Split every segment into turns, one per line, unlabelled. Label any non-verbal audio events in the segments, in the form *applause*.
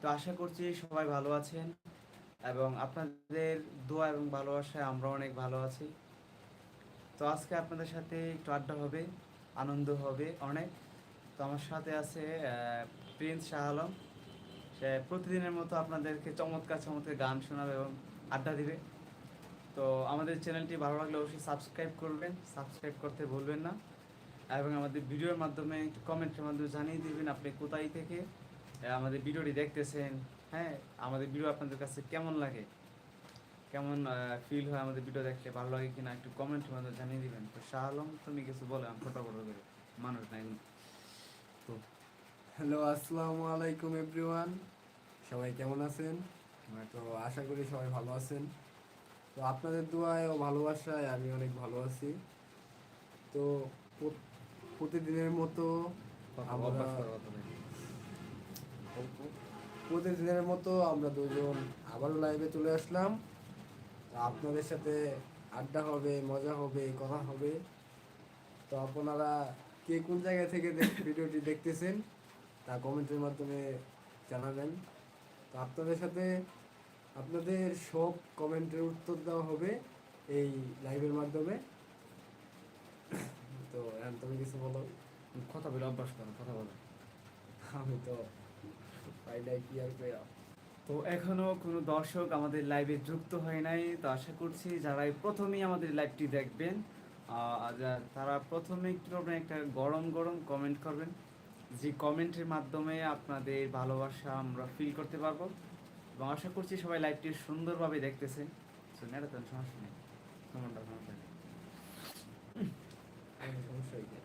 তো আশা করছি সবাই ভালো আছেন এবং আপনাদের দোয়া এবং ভালোবাসায় আমরা অনেক ভালো আছি। তো আজকে আপনাদের সাথে একটু আড্ডা হবে, আনন্দ হবে অনেক। তো আমার সাথে আছে প্রিন্স শাহ আলম। সে প্রতিদিনের মতো আপনাদেরকে চমৎকার চমৎকার গান শোনাবে এবং আড্ডা দিবে। তো আমাদের চ্যানেলটি ভালো লাগলে অবশ্যই সাবস্ক্রাইব করবেন, সাবস্ক্রাইব করতে ভুলবেন না। এবং আমাদের ভিডিওর মাধ্যমে কমেন্টের মাধ্যমে জানিয়ে দিবেন আপনি কোথায় থেকে আমাদের ভিডিওটি দেখতেছেন। হ্যাঁ আমাদের ভিডিও আপনাদের কাছে কেমন লাগে? কেমন ফিল হয় আমাদের ভিডিও দেখলে ভালো লাগে কিনা? একটু কমেন্ট মাধ্যমে জানিয়ে দিবেন। তো শাহ আলম তুমি কিছু বলে আমি ফটো ফটো করে। মানুষ নাই তো।
হ্যালো আসসালামু আলাইকুম এভরিওয়ান সবাই কেমন আছেন? তো আশা করি সবাই ভালো আছেন। তো আপনাদের দোয়ায় ও ভালোবাসায় আমি অনেক ভালো আছি। তো প্রতিদিনের মতো আমরা
কথা
প্রতিদিনের মতো আমরা দুজন আবারও লাইভে চলে আসলাম। আপনাদের সাথে আড্ডা হবে মজা হবে কথা হবে। তো আপনারা কে কোন জায়গা থেকে *laughs* ভিডিওটি দেখতেছেন তা কমেন্টের মাধ্যমে জানাবেন। তো আপনাদের সাথে আপনাদের সব কমেন্টের উত্তর দেওয়া হবে এই লাইভের মাধ্যমে। তো এখন তুমি কিছু বলো।
কথা বলে অভ্যাস করো কথা বলো।
আমি তো পাইলাই কি আর কইরা
তো এখনও কোনো দর্শক আমাদের লাইভে যুক্ত হয় নাই তো আশা করছি যারা এই প্রথমেই আমাদের লাইভটি দেখবেন তারা প্রথমে কি করবেন একটা গরম গরম কমেন্ট করবেন যে কমেন্টের মাধ্যমে আপনাদের ভালোবাসা আমরা ফিল করতে পারব। এবং আশা করছি সবাই লাইভটি সুন্দরভাবে দেন, সমস্যা নেই। কমেন্টটা সমস্যা নেই?
সমস্যা
দিই।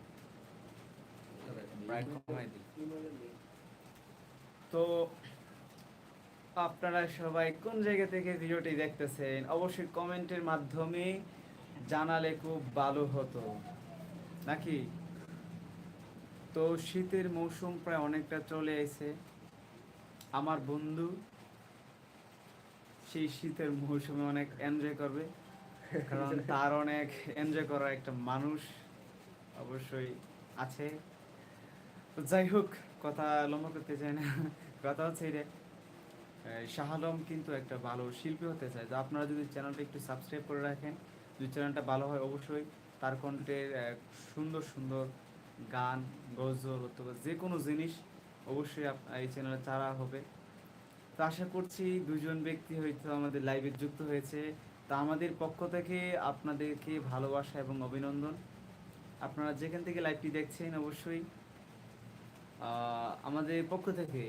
তো আপনারা সবাই কোন জায়গা থেকে ভিডিওটি দেখতেছেন? অবশ্যই কমেন্টের মাধ্যমে জানালে খুব ভালো হতো। নাকি? তো শীতের মৌসুম প্রায় অনেকটা চলে এসে আমার বন্ধু, সেই শীতের মৌসুমে অনেক এনজয় করবে। কারণ তার অনেক এনজয় করার একটা মানুষ অবশ্যই আছে। যাই হোক, কথা লম্বা করতে চাই না। কথা হচ্ছে এটা শাহ আলম কিন্তু একটা ভালো শিল্পী হতে চায়। তো আপনারা যদি চ্যানেলটা একটু সাবস্ক্রাইব করে রাখেন, যদি চ্যানেলটা ভালো হয় অবশ্যই তার কণ্ঠের সুন্দর সুন্দর গান, গজল অথবা যে কোনো জিনিস অবশ্যই এই চ্যানেলে চারা হবে। তো আশা করছি দুজন ব্যক্তি হয়তো আমাদের লাইভে যুক্ত হয়েছে। তা আমাদের পক্ষ থেকে আপনাদেরকে ভালোবাসা এবং অভিনন্দন। আপনারা যেখান থেকে লাইভটি দেখছেন অবশ্যই আমাদের পক্ষ থেকে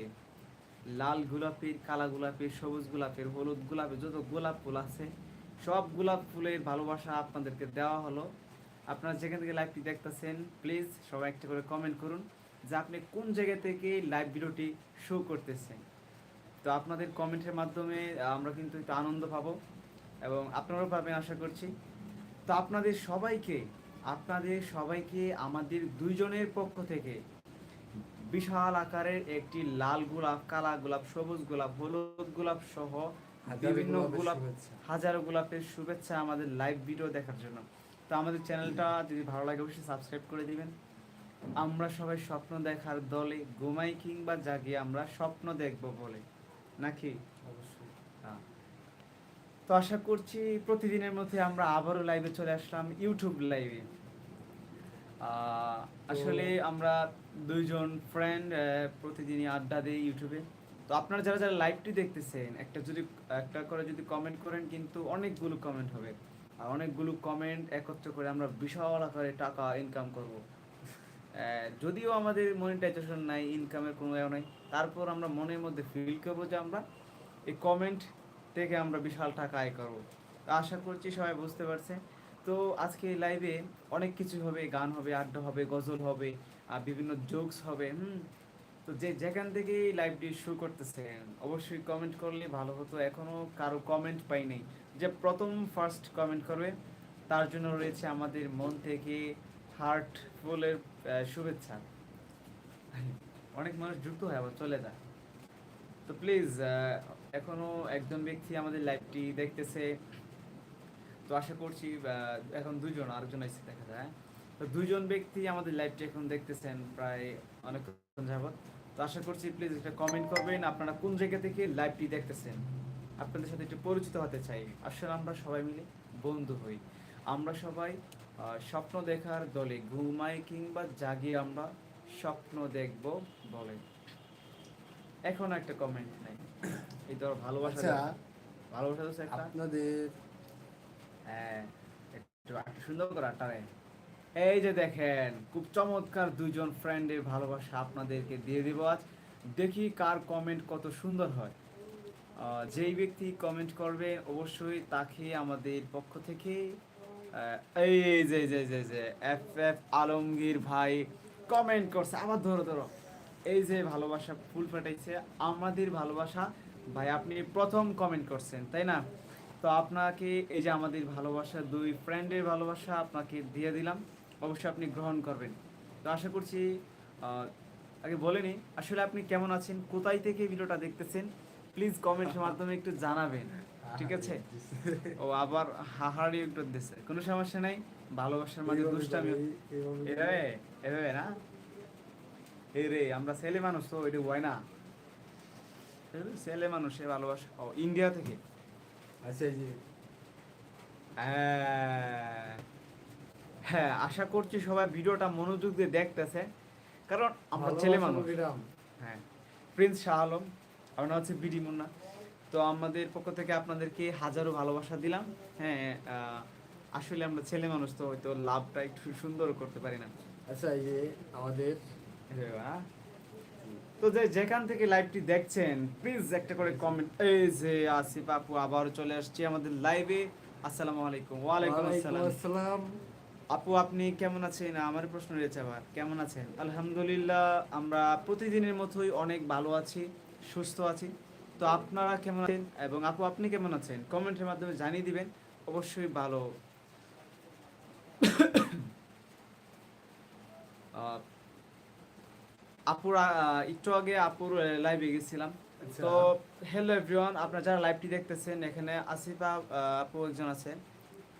লাল গোলাপের, কালা গোলাপের, সবুজ গোলাপের, হলুদ গোলাপের যত গোলাপ ফুল আছে, সব গোলাপ ফুলের ভালোবাসা আপনাদেরকে দেওয়া হলো। আপনারা যেখান থেকে লাইভটি দেখতেছেন প্লিজ সবাই একটা করে কমেন্ট করুন যে আপনি কোন জায়গা থেকে লাইভ ভিডিওটি শো করতেছেন। তো আপনাদের কমেন্টের মাধ্যমে আমরা কিন্তু একটু আনন্দ পাবো এবং আপনারাও পাবেন আশা করছি। তো আপনাদের সবাইকে আপনাদের সবাইকে, আমাদের দুইজনের পক্ষ থেকে বিশাল আকারের একটি লাল গোলাপ কালা গোলাপ সবুজ গোলাপ হলুদ গোলাপ সহ বিভিন্ন গোলাপ। হাজারো গোলাপের শুভেচ্ছা আমাদের লাইভ ভিডিও দেখার জন্য। তো আমাদের চ্যানেলটা যদি ভালো লাগে অবশ্যই সাবস্ক্রাইব করে দিবেন। আমরা সবাই স্বপ্ন দেখার দলে ঘুমাই কিংবা জাগি আমরা স্বপ্ন দেখব বলে। নাকি?
অবশ্যই।
হ্যাঁ। তো আশা করছি প্রতিদিনের মধ্যে আমরা আবারও লাইভে চলে আসলাম ইউটিউব লাইভে আসলে আমরা দুইজন ফ্রেন্ড প্রতিদিনই আড্ডা দিই ইউটিউবে তো আপনারা যারা যারা লাইভটি দেখতেছেন একটা যদি একটা করে যদি কমেন্ট করেন কিন্তু অনেকগুলো কমেন্ট হবে। আর অনেকগুলো কমেন্ট একত্র করে আমরা বিশাল আকারে টাকা ইনকাম করব। যদিও আমাদের মনিটাইজেশন নাই ইনকামের কোনো ইয়ে নাই তারপর আমরা মনের মধ্যে ফিল করব যে আমরা এই কমেন্ট থেকে আমরা বিশাল টাকা আয় করব। আশা করছি সবাই বুঝতে পারছে তো আজকে লাইভে অনেক কিছু হবে, গান হবে, আড্ডা হবে, গজল হবে, আর বিভিন্ন জোকস হবে, হুম? তো যে যেখান থেকে লাইভটি শুরু করতেছেন, অবশ্যই কমেন্ট করলে ভালো হতো। এখনও কারও কমেন্ট পাই নাই। যে প্রথম ফার্স্ট কমেন্ট করবে, তার জন্য রয়েছে আমাদের মন থেকে হার্ট ফুলের শুভেচ্ছা। অনেক মানুষ যুক্ত হয়, আবার চলে যায়। তো প্লিজ এখনও একজন ব্যক্তি আমাদের লাইভটি দেখতেছে। তো আশা করছি এখন দুজন আরেকজন এসে দেখা যায়। তো দুইজন ব্যক্তি আমাদের লাইভটি এখন দেখতেছেন প্রায় অনেকক্ষণ যাবত তো আশা করছি প্লিজ একটা কমেন্ট করবেন আপনারা কোন জায়গা থেকে লাইভটি দেখতেছেন? আপনাদের সাথে একটু পরিচিত হতে চাই। আসলে আমরা সবাই মিলে বন্ধু হই। আমরা সবাই স্বপ্ন দেখার দলে ঘুমাই কিংবা জাগি আমরা স্বপ্ন দেখব বলে। এখন একটা কমেন্ট নাই। এই ধর ভালোবাসা
আচ্ছা
ভালোবাসা একটা।
আপনাদের
সুন্দর করে এই যে দেখেন, খুব চমৎকার দুইজন ফ্রেন্ডের ভালোবাসা আপনাদেরকে দিয়ে দিব আজ। দেখি কার কমেন্ট কত সুন্দর হয়। যেই ব্যক্তি কমেন্ট করবে, অবশ্যই তাকে আমাদের পক্ষ থেকে এই যে যে যে যে এফ এফ আলমগীর ভাই কমেন্ট করছে। আবার ধরো ধরো। এই যে ভালোবাসা ফুল ফাটাইছে, আমাদের ভালোবাসা, ভাই আপনি প্রথম কমেন্ট করছেন, তাই না? তো আপনাকে এই যে আমাদের ভালোবাসা দুই ফ্রেন্ডের ভালোবাসা আপনাকে দিয়ে দিলাম। অবশ্যই আপনি গ্রহণ করবেন। তো আশা করছি আগে বলেনি আসলে আপনি কেমন আছেন? কোথায় থেকে ভিডিওটা দেখতেছেন? প্লিজ কমেন্টের মাধ্যমে একটু জানাবেন। ঠিক আছে? ও আবার হাহাড়ি একটু দিচ্ছে কোনো সমস্যা নাই? ভালোবাসার মাঝে দুষ্টামি এভাবে এভাবে না? এই রে আমরা ছেলে মানুষ তো এটা হয় না। ছেলে মানুষে ভালোবাসা। ও ইন্ডিয়া থেকে।
আচ্ছা
হ্যাঁ আশা করছি সবাই ভিডিওটা মনোযোগ দিয়ে দেখতেছে। কারণ আমরা ছেলে মানুষ। হ্যাঁ প্রিন্স শাহ আলম আপনার হচ্ছে বিডি মুন্না। তো আমাদের পক্ষ থেকে আপনাদেরকে হাজারো ভালোবাসা দিলাম। হ্যাঁ আসলে আমরা ছেলে মানুষ তো হয়তো লাভটা একটু সুন্দর করতে পারি না।
আচ্ছা এই যে আমাদের।
তো যে যেখান থেকে লাইভটি দেখছেন প্লিজ একটা করে কমেন্ট এই যে আসিফ আপু আবার চলে আসছি আমাদের লাইভে আসসালামু আলাইকুম। ওয়ালাইকুম আসসালাম।
আসসালাম।
আপু আপনি কেমন আছেন? আমার প্রশ্ন রয়েছে আবার। কেমন আছেন? আলহামদুলিল্লাহ আমরা প্রতিদিনের মতোই অনেক ভালো আছি সুস্থ আছি। তো আপনারা কেমন আছেন? এবং আপু আপনি কেমন আছেন? কমেন্টের মাধ্যমে জানিয়ে দিবেন। অবশ্যই ভালো। *coughs* আহ, আপুর একটু আগে আপুর লাইভে গেছিলাম।
আচ্ছা।
তো হ্যালো এভরিওয়ান আপনারা যারা লাইভটি দেখতেছেন এখানে আসিফা আপু একজন আছেন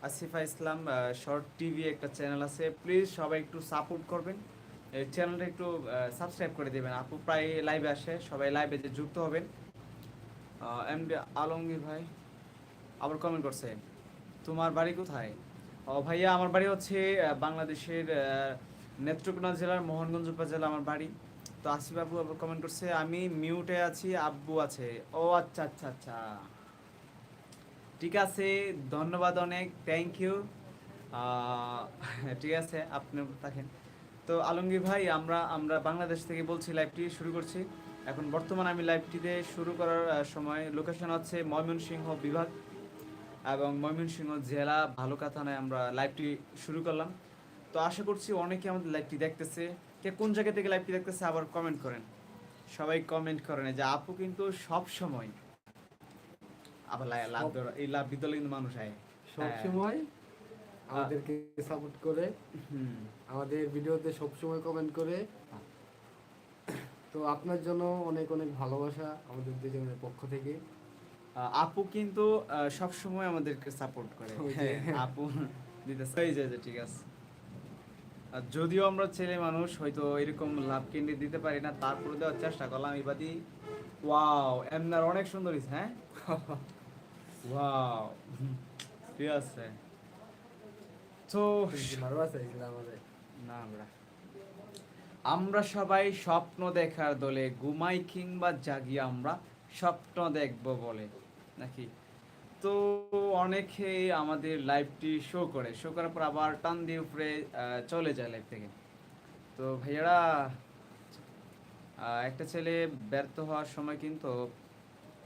আসিফা ইসলাম শর্ট টিভি একটা চ্যানেল আছে। প্লিজ সবাই একটু সাপোর্ট করবেন। এই চ্যানেলটা একটু সাবস্ক্রাইব করে দেবেন। আপু প্রায় লাইভে আসে সবাই লাইভে যে যুক্ত হবেন। এমডি আলমগীর ভাই আবার কমেন্ট করছে তোমার বাড়ি কোথায়? ও ভাইয়া আমার বাড়ি হচ্ছে বাংলাদেশের নেত্রকোনা জেলার মোহনগঞ্জ উপজেলা আমার বাড়ি। তো আসিফ আবার কমেন্ট করছে, আমি মিউটে আছি, আব্বু আছে। ও আচ্ছা আচ্ছা আচ্ছা। ঠিক আছে, ধন্যবাদ অনেক থ্যাংক ইউ ঠিক আছে, আপনি থাকেন। তো আলমগীর ভাই, আমরা আমরা বাংলাদেশ থেকে বলছি লাইভটি শুরু করছি। এখন বর্তমানে আমি লাইভটিতে শুরু করার সময় লোকেশন হচ্ছে ময়মনসিংহ বিভাগ এবং ময়মনসিংহ জেলা ভালুকা থানায় আমরা লাইভটি শুরু করলাম। তো আশা করছি অনেকে আমাদের লাইভটি দেখতেছে। কে কোন জায়গা থেকে লাইভটি দেখতেছে আবার কমেন্ট করেন। সবাই কমেন্ট করেন যে আপু কিন্তু সব সময় আবার লাভ এই লাভ দিতে কিন্তু মানুষ আয়
সব
হ্যাঁ।
সময় আমাদেরকে সাপোর্ট করে। আমাদের ভিডিওতে সব সময় কমেন্ট করে। তো আপনার জন্য অনেক অনেক ভালোবাসা আমাদের দুজনের পক্ষ থেকে।
আপু কিন্তু সব সময় আমাদেরকে সাপোর্ট করে। হ্যাঁ, আপু যে, ঠিক আছে। যদিও আমরা ছেলে মানুষ হয়তো এরকম লাভ কিনে দিতে পারি না তারপরে দেওয়ার চেষ্টা করলাম। এবাদি ওয়াও এমনার অনেক সুন্দর হয়েছে, হ্যাঁ? *laughs* ওয়াও ঠিক আছে। তো না আমরা। আমরা সবাই স্বপ্ন দেখার দলে ঘুমাই কিংবা জাগি আমরা স্বপ্ন দেখব বলে নাকি? তো অনেকে আমাদের লাইভটি শো করে। শো করার পর আবার টান দিয়ে উপরে চলে যায় লাইভ থেকে। তো ভাইয়ারা একটা ছেলে ব্যর্থ হওয়ার সময় কিন্তু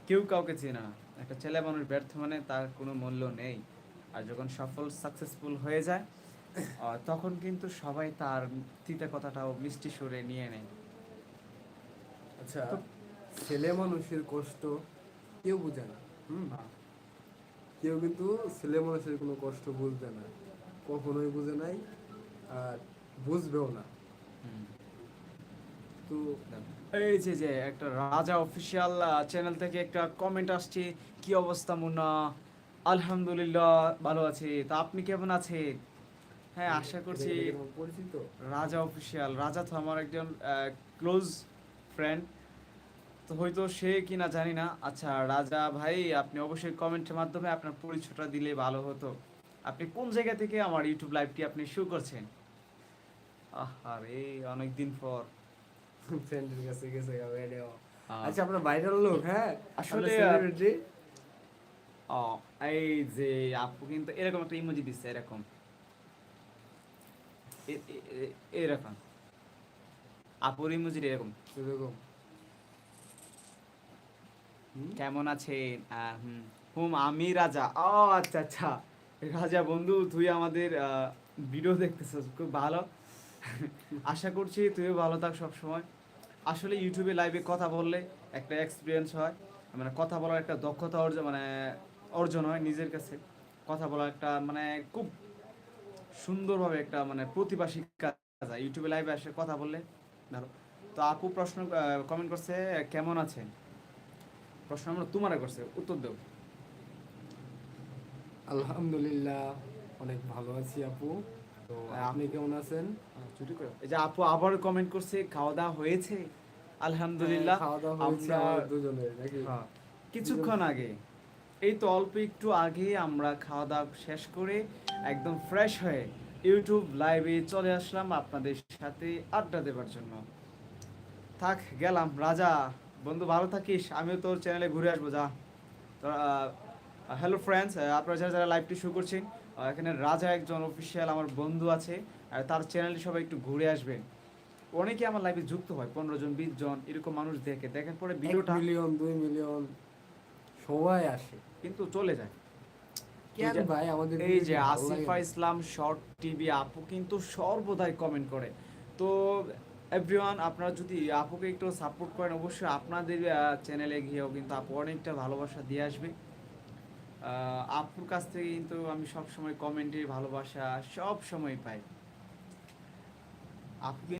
কেউ কাউকে চেনে না। একটা ছেলে মানুষ ব্যর্থ মানে তার কোনো মূল্য নেই। আর যখন সফল সাকসেসফুল হয়ে যায় তখন কিন্তু সবাই তার তিতা কথাটাও মিষ্টি সুরে নিয়ে নেয়।
আচ্ছা ছেলে মানুষের কষ্ট কেউ বুঝে না। হুম? কেউ কিন্তু ছেলে মানুষের কোনো কষ্ট বুঝবে না কখনোই বুঝে নাই আর বুঝবেও না। তো
এই যে যে একটা রাজা অফিসিয়াল চ্যানেল থেকে একটা কমেন্ট আসছে কি অবস্থা মুন্না? আলহামদুলিল্লাহ ভালো আছি। তা আপনি কেমন আছেন? হ্যাঁ আশা করছি
পরিচিত।
রাজা অফিসিয়াল রাজা তো আমার একজন ক্লোজ ফ্রেন্ড হয়তো সে কিনা জানি না। আচ্ছা রাজা ভাই আপনি অবশ্যই কমেন্টের মাধ্যমে আপনার পরিচয়টা দিলে ভালো হতো। আপনি কোন জায়গা থেকে আমার ইউটিউব লাইভটি আপনি শুরু করছেন? আরে অনেক দিন পর।
ফ্রেন্ডের কাছে গেছে আচ্ছা আপনার ভাইরাল লোক হ্যাঁ?
আসলে,
সেলিব্রিটি
ও, এই যে আপু কিন্তু এরকম একটা ইমোজি দিচ্ছে এরকম। এরকম। আপুর ইমোজি এরকম।
এরকম?
কেমন আছেন? হুম। আমি রাজা। ও আচ্ছা আচ্ছা। রাজা বন্ধু তুই আমাদের ভিডিও দেখতেছিস। খুব ভালো। *laughs* আশা করছি তুইও ভালো থাক সবসময়। আসলে ইউটিউবে লাইভে কথা বললে একটা এক্সপিরিয়েন্স হয়। মানে কথা বলার একটা দক্ষতা অর্জন মানে অর্জন হয় নিজের কাছে। কথা বলার একটা মানে খুব সুন্দরভাবে একটা মানে প্রতিভা শিক্ষা যায়। ইউটিউবে লাইভে এসে কথা বললে। ভালো তো আপু প্রশ্ন কমেন্ট করছে কেমন আছেন? প্রশ্ন আমরা তোমারে করছে উত্তর দেও।
আলহামদুলিল্লাহ অনেক ভালো আছি আপু। তো আপনি কেমন আছেন?
চুরি করে। এই যে আপু আবার কমেন্ট করছে খাওয়া দাওয়া হয়েছে? আলহামদুলিল্লাহ
হ্যাঁ, খাওয়া দাওয়া হয়েছে
আমরা-
নাকি?
হ্যাঁ, কিছুক্ষণ আগে। এই তো অল্প একটু আগে আমরা খাওয়া দাওয়া শেষ করে একদম ফ্রেশ হয়ে ইউটিউব লাইভে চলে আসলাম আপনাদের সাথে আড্ডা দেবার জন্য। থাক গেলাম রাজা। বন্ধু ভালো থাকিস। আমিও তোর চ্যানেলে ঘুরে আসব যা। হ্যালো ফ্রেন্ডস আপনারা যারা যারা লাইভটি শুরু করছেন এখানে রাজা একজন অফিসিয়াল আমার বন্ধু আছে আর তার চ্যানেলে সবাই একটু ঘুরে আসবেন। অনেকে আমার লাইভে যুক্ত হয় পনেরো জন বিশ জন এরকম মানুষ দেখে। দেখার পরে ভিডিওটা
মিলিয়ন দুই মিলিয়ন সবাই আসে।
কিন্তু চলে যায়।
ভাই? আমাদের
এই যে আসিফা ইসলাম শর্ট টিভি আপু কিন্তু সর্বদাই কমেন্ট করে। তো এভরিওয়ান আপনারা যদি আপুকে একটু সাপোর্ট করেন, অবশ্যই আপনাদের চ্যানেলে গিয়েও কিন্তু আপু অনেকটা ভালোবাসা দিয়ে আসবে। আপুর কাছ থেকে কিন্তু আমি সব সময় কমেন্টের ভালোবাসা সব সময় পাই। আপু